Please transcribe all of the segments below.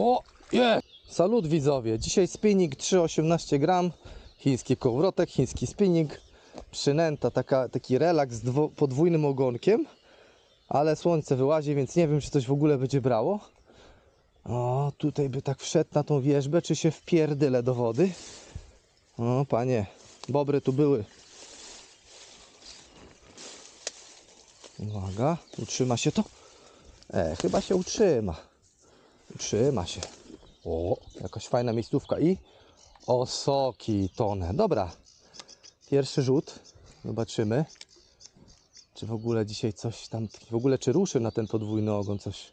O, je! Salut widzowie, dzisiaj spinning 3,18 gram, chiński kołowrotek, chiński spinning, przynęta, taka, taki relaks z podwójnym ogonkiem, ale słońce wyłazi, więc nie wiem, czy coś w ogóle będzie brało. O, tutaj by tak wszedł na tą wierzbę, czy się wpierdyle do wody. O, panie, bobry tu były. Uwaga, utrzyma się to? E, chyba się utrzyma. Utrzyma się. O, jakaś fajna miejscówka i osoki tonę. Dobra, pierwszy rzut. Zobaczymy, czy w ogóle dzisiaj coś tam, w ogóle czy ruszy na ten podwójny ogon coś.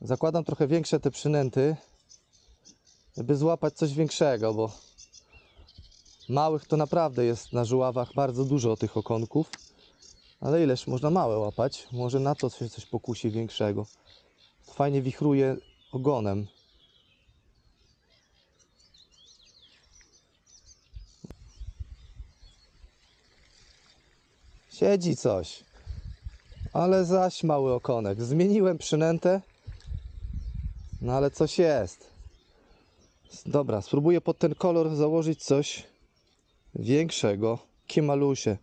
Zakładam trochę większe te przynęty, żeby złapać coś większego, bo małych to naprawdę jest na żuławach bardzo dużo tych okonków. Ale ileż można małe łapać? Może na to się coś pokusi większego. Fajnie wichruje ogonem. Siedzi coś. Ale zaś mały okonek. Zmieniłem przynętę. No ale coś jest. Dobra, spróbuję pod ten kolor założyć coś większego. Kimalusie.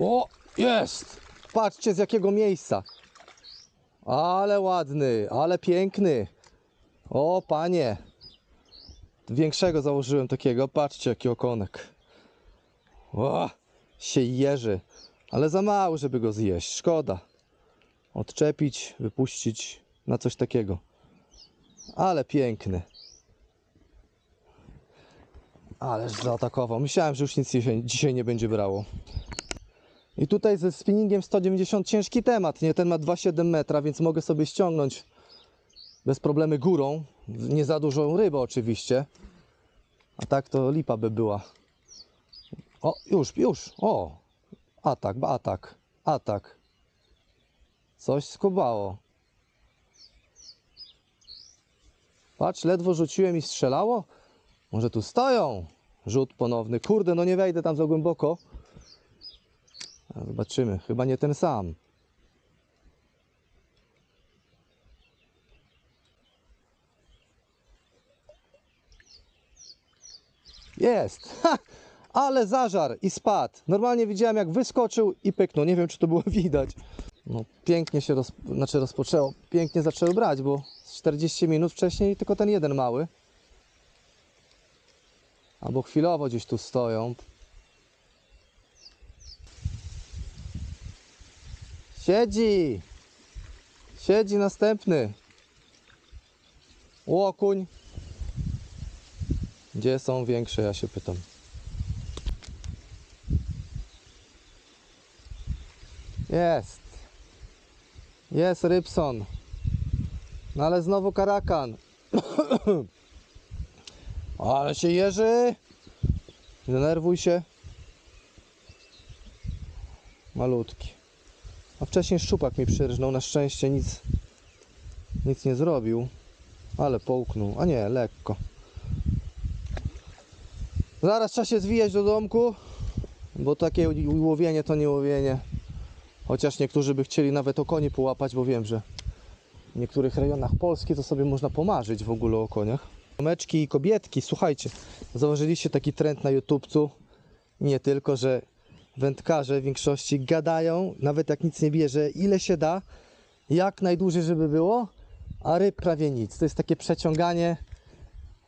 O, jest! Patrzcie z jakiego miejsca. Ale ładny, ale piękny. O, panie. Większego założyłem takiego. Patrzcie, jaki okonek. O, się jeży. Ale za mały, żeby go zjeść. Szkoda. Odczepić, wypuścić na coś takiego. Ale piękny. Ależ zaatakował. Myślałem, że już nic dzisiaj- nie będzie brało. I tutaj ze spinningiem 190 ciężki temat, nie? Ten ma 2,7 metra, więc mogę sobie ściągnąć bez problemy górą. Nie za dużą rybę oczywiście. A tak to lipa by była. O, już, już. O, atak, atak, atak. Coś skubało. Patrz, ledwo rzuciłem i strzelało. Może tu stoją? Rzut ponowny. Kurde, no nie wejdę tam za głęboko. Zobaczymy, chyba nie ten sam. Jest! Ha! Ale zażar i spadł. Normalnie widziałem jak wyskoczył i pyknął. Nie wiem czy to było widać. No pięknie się roz... znaczy rozpoczęło. Pięknie zaczęły brać, bo z 40 minut wcześniej tylko ten jeden mały. Albo chwilowo gdzieś tu stoją. Siedzi! Siedzi następny. Łokuń. Gdzie są większe, ja się pytam. Jest. Jest Rybson. No ale znowu karakan. ale się jeży. Denerwuj się. Malutki. A wcześniej szczupak mi przyrżnął, na szczęście nic, nic nie zrobił, ale połknął, a nie, lekko. Zaraz trzeba się zwijać do domku, bo takie łowienie to nie łowienie. Chociaż niektórzy by chcieli nawet o konie połapać, bo wiem, że w niektórych rejonach Polski to sobie można pomarzyć w ogóle o koniach. Meczki i kobietki, słuchajcie, zauważyliście taki trend na YouTubcu, nie tylko, że wędkarze w większości gadają, nawet jak nic nie bierze, ile się da, jak najdłużej, żeby było, a ryb prawie nic. To jest takie przeciąganie,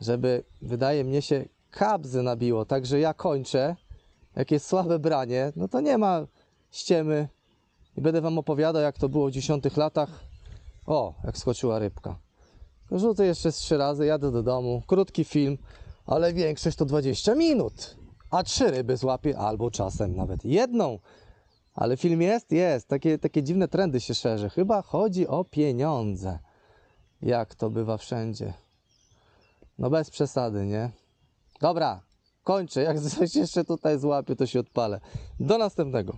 żeby, wydaje mnie się, kabzy nabiło. Także ja kończę. Jak jest słabe branie, no to nie ma ściemy. I będę Wam opowiadał, jak to było w dziesiątych latach. O, jak skoczyła rybka. Rzucę jeszcze trzy razy, jadę do domu. Krótki film, ale większość to 20 minut. A trzy ryby złapię, albo czasem nawet jedną. Ale film jest? Jest. Takie, takie dziwne trendy się szerzy. Chyba chodzi o pieniądze. Jak to bywa wszędzie. No bez przesady, nie? Dobra, kończę. Jak coś jeszcze tutaj złapię, to się odpalę. Do następnego.